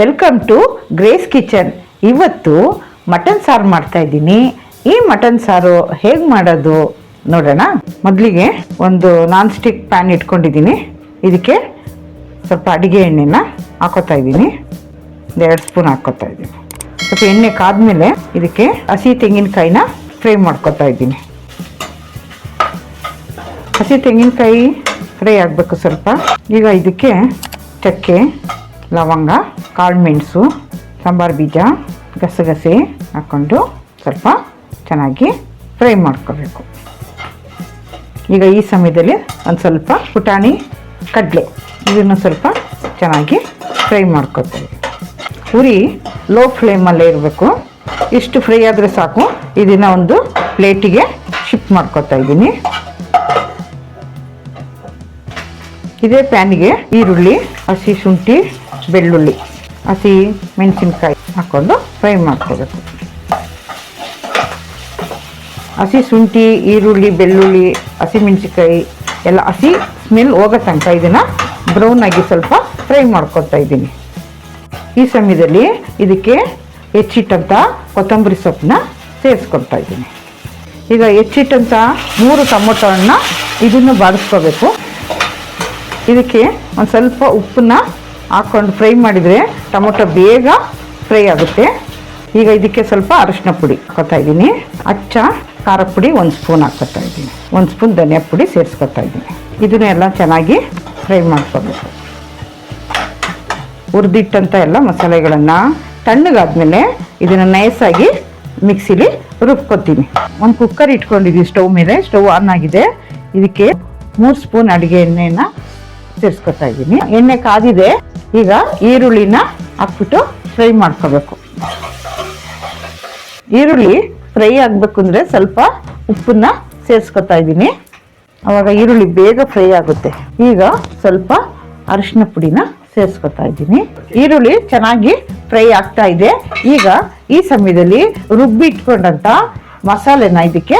Welcome to Grace kitchen ಇವತ್ತು mutton ಸಾರು ಮಾಡ್ತಾಯಿದ್ದೀನಿ ಈ ಮಟನ್ ಸಾರು ಹೇಗೆ ಮಾಡೋದು ನೋಡೋಣ. ಮೊದಲಿಗೆ ಒಂದು ನಾನ್ ಸ್ಟಿಕ್ ಪ್ಯಾನ್ ಇಟ್ಕೊಂಡಿದ್ದೀನಿ. ಇದಕ್ಕೆ ಸ್ವಲ್ಪ ಅಡುಗೆ ಎಣ್ಣೆನ ಹಾಕೋತಾ ಇದ್ದೀನಿ. ಒಂದು ಎರಡು ಸ್ಪೂನ್ ಹಾಕೋತಾ ಇದ್ದೀನಿ. ಸ್ವಲ್ಪ ಎಣ್ಣೆ ಕಾದ್ಮೇಲೆ ಇದಕ್ಕೆ ಹಸಿ ತೆಂಗಿನಕಾಯಿನ ಫ್ರೈ ಮಾಡ್ಕೊತಾ ಇದ್ದೀನಿ. ಹಸಿ ತೆಂಗಿನಕಾಯಿ ಫ್ರೈ ಆಗಬೇಕು ಸ್ವಲ್ಪ. ಈಗ ಇದಕ್ಕೆ ಚಕ್ಕೆ ಲವಂಗ, ಕಾಳು ಮೆಣಸು, ಸಾಂಬಾರು ಬೀಜ, ಗಸಗಸೆ ಹಾಕ್ಕೊಂಡು ಸ್ವಲ್ಪ ಚೆನ್ನಾಗಿ ಫ್ರೈ ಮಾಡ್ಕೋಬೇಕು. ಈಗ ಈ ಸಮಯದಲ್ಲಿ ಒಂದು ಸ್ವಲ್ಪ ಪುಟಾಣಿ, ಕಡಲೆ, ಇದನ್ನು ಸ್ವಲ್ಪ ಚೆನ್ನಾಗಿ ಫ್ರೈ ಮಾಡ್ಕೋತೀವಿ. ಉರಿ ಲೋ ಫ್ಲೇಮಲ್ಲೇ ಇರಬೇಕು. ಇಷ್ಟು ಫ್ರೈ ಆದರೆ ಸಾಕು. ಇದನ್ನು ಒಂದು ಪ್ಲೇಟಿಗೆ ಶಿಫ್ಟ್ ಮಾಡ್ಕೊತಾ ಇದ್ದೀನಿ. ಇದೇ ಪ್ಯಾನಿಗೆ ಈರುಳ್ಳಿ, ಹಸಿ ಶುಂಠಿ ಬೆಳ್ಳುಳ್ಳಿ, ಹಸಿ ಮೆಣಸಿನ್ಕಾಯಿ ಹಾಕ್ಕೊಂಡು ಫ್ರೈ ಮಾಡ್ಕೋಬೇಕು. ಹಸಿ ಶುಂಠಿ, ಈರುಳ್ಳಿ, ಬೆಳ್ಳುಳ್ಳಿ, ಹಸಿ ಮೆಣಸಿನ್ಕಾಯಿ, ಎಲ್ಲ ಹಸಿ ಸ್ಮೆಲ್ ಹೋಗೋ ತನಕ ಇದನ್ನು ಬ್ರೌನ್ ಆಗಿ ಸ್ವಲ್ಪ ಫ್ರೈ ಮಾಡ್ಕೊತಾ ಇದ್ದೀನಿ. ಈ ಸಮಯದಲ್ಲಿ ಇದಕ್ಕೆ ಹೆಚ್ಚಿಟ್ಟಂಥ ಕೊತ್ತಂಬರಿ ಸೊಪ್ಪನ್ನ ಸೇರಿಸ್ಕೊಳ್ತಾ ಇದ್ದೀನಿ. ಈಗ ಹೆಚ್ಚಿಟ್ಟಂಥ ಮೂರು ಟೊಮೊಟೊ ಇದನ್ನು ಬಾಡಿಸ್ಕೋಬೇಕು ಇದಕ್ಕೆ ಒಂದು ಸ್ವಲ್ಪ ಉಪ್ಪನ್ನ ಹಾಕ್ಕೊಂಡು ಫ್ರೈ ಮಾಡಿದರೆ ಟೊಮೊಟೊ ಬೇಗ ಫ್ರೈ ಆಗುತ್ತೆ. ಈಗ ಇದಕ್ಕೆ ಸ್ವಲ್ಪ ಅರಿಶಿನ ಪುಡಿ ಹಾಕೋತಾ ಇದ್ದೀನಿ. ಅಚ್ಚ ಖಾರ ಪುಡಿ ಒಂದು ಸ್ಪೂನ್ ಹಾಕೋತಾ ಇದ್ದೀನಿ. ಒಂದು ಸ್ಪೂನ್ ಧನಿಯಾ ಪುಡಿ ಸೇರಿಸ್ಕೊತಾ ಇದ್ದೀನಿ. ಇದನ್ನೆಲ್ಲ ಚೆನ್ನಾಗಿ ಫ್ರೈ ಮಾಡ್ಕೋಬೇಕು. ಹುರಿದಿಟ್ಟಂಥ ಎಲ್ಲ ಮಸಾಲೆಗಳನ್ನು ತಣ್ಣಗಾದ್ಮೇಲೆ ಇದನ್ನು ನೈಸಾಗಿ ಮಿಕ್ಸಿಲಿ ರುಬ್ಕೊತೀನಿ. ಒಂದು ಕುಕ್ಕರ್ ಇಟ್ಕೊಂಡಿದ್ದೀನಿ ಸ್ಟವ್ ಮೇಲೆ. ಸ್ಟವ್ ಆನ್ ಆಗಿದೆ. ಇದಕ್ಕೆ ಮೂರು ಸ್ಪೂನ್ ಅಡುಗೆ ಎಣ್ಣೆನ ಸೇರಿಸ್ಕೊತಾ ಇದ್ದೀನಿ. ಎಣ್ಣೆ ಕಾದಿದೆ. ಈಗ ಈರುಳ್ಳಿನ ಹಾಕ್ಬಿಟ್ಟು ಫ್ರೈ ಮಾಡ್ಕೋಬೇಕು. ಈರುಳ್ಳಿ ಫ್ರೈ ಆಗಬೇಕು ಅಂದರೆ ಸ್ವಲ್ಪ ಉಪ್ಪನ್ನ ಸೇರಿಸ್ಕೊತಾ ಇದ್ದೀನಿ. ಆವಾಗ ಈರುಳ್ಳಿ ಬೇಗ ಫ್ರೈ ಆಗುತ್ತೆ. ಈಗ ಸ್ವಲ್ಪ ಅರಿಶಿನ ಪುಡಿನ ಸೇರಿಸ್ಕೊತಾ ಇದ್ದೀನಿ. ಈರುಳ್ಳಿ ಚೆನ್ನಾಗಿ ಫ್ರೈ ಆಗ್ತಾ ಇದೆ. ಈಗ ಈ ಸಮಯದಲ್ಲಿ ರುಬ್ಬಿಟ್ಕೊಂಡಂಥ ಮಸಾಲೆನ ಇದಕ್ಕೆ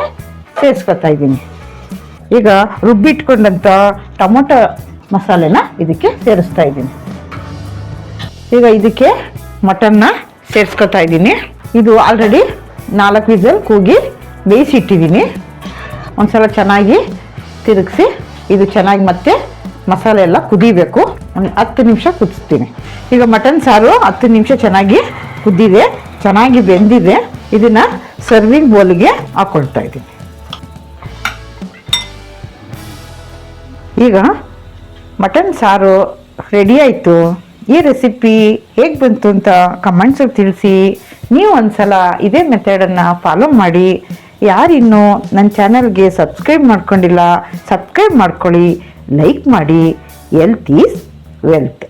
ಸೇರಿಸ್ಕೊತಾ ಇದ್ದೀನಿ. ಈಗ ರುಬ್ಬಿಟ್ಕೊಂಡಂಥ ಟೊಮೊಟೊ ಮಸಾಲೆನ ಇದಕ್ಕೆ ಸೇರಿಸ್ತಾ ಇದ್ದೀನಿ. ಈಗ ಇದಕ್ಕೆ ಮಟನ್ನ ಸೇರಿಸ್ಕೊತಾ ಇದ್ದೀನಿ. ಇದು ಆಲ್ರೆಡಿ ನಾಲ್ಕು ವಿಸಲ್ ಕೂಗಿ ಬೇಯಿಸಿಟ್ಟಿದ್ದೀನಿ. ಒಂದ್ಸಲ ಚೆನ್ನಾಗಿ ತಿರುಗಿಸಿ, ಇದು ಚೆನ್ನಾಗಿ ಮತ್ತೆ ಮಸಾಲೆ ಎಲ್ಲ ಕುದಿಬೇಕು. ಒಂದು ಹತ್ತು ನಿಮಿಷ ಕುದಿಸ್ತೀನಿ. ಈಗ ಮಟನ್ ಸಾರು ಹತ್ತು ನಿಮಿಷ ಚೆನ್ನಾಗಿ ಕುದ್ದಿದೆ ಚೆನ್ನಾಗಿ ಬೆಂದಿದೆ. ಇದನ್ನು ಸರ್ವಿಂಗ್ ಬೌಲ್ಗೆ ಹಾಕೊಳ್ತಾ ಇದ್ದೀನಿ. ಈಗ ಮಟನ್ ಸಾರು ರೆಡಿ ಆಯಿತು. ಈ ರೆಸಿಪಿ ಹೇಗೆ ಬಂತು ಅಂತ ಕಮೆಂಟ್ಸಲ್ಲಿ ತಿಳಿಸಿ. ನೀವು ಒಂದ್ಸಲ ಇದೇ ಮೆಥಡನ್ನು ಫಾಲೋ ಮಾಡಿ. ಯಾರಿನ್ನೂ ನನ್ನ ಚಾನಲ್ಗೆ ಸಬ್ಸ್ಕ್ರೈಬ್ ಮಾಡ್ಕೊಂಡಿಲ್ಲ ಸಬ್ಸ್ಕ್ರೈಬ್ ಮಾಡ್ಕೊಳ್ಳಿ ಲೈಕ್ ಮಾಡಿ. Health is wealth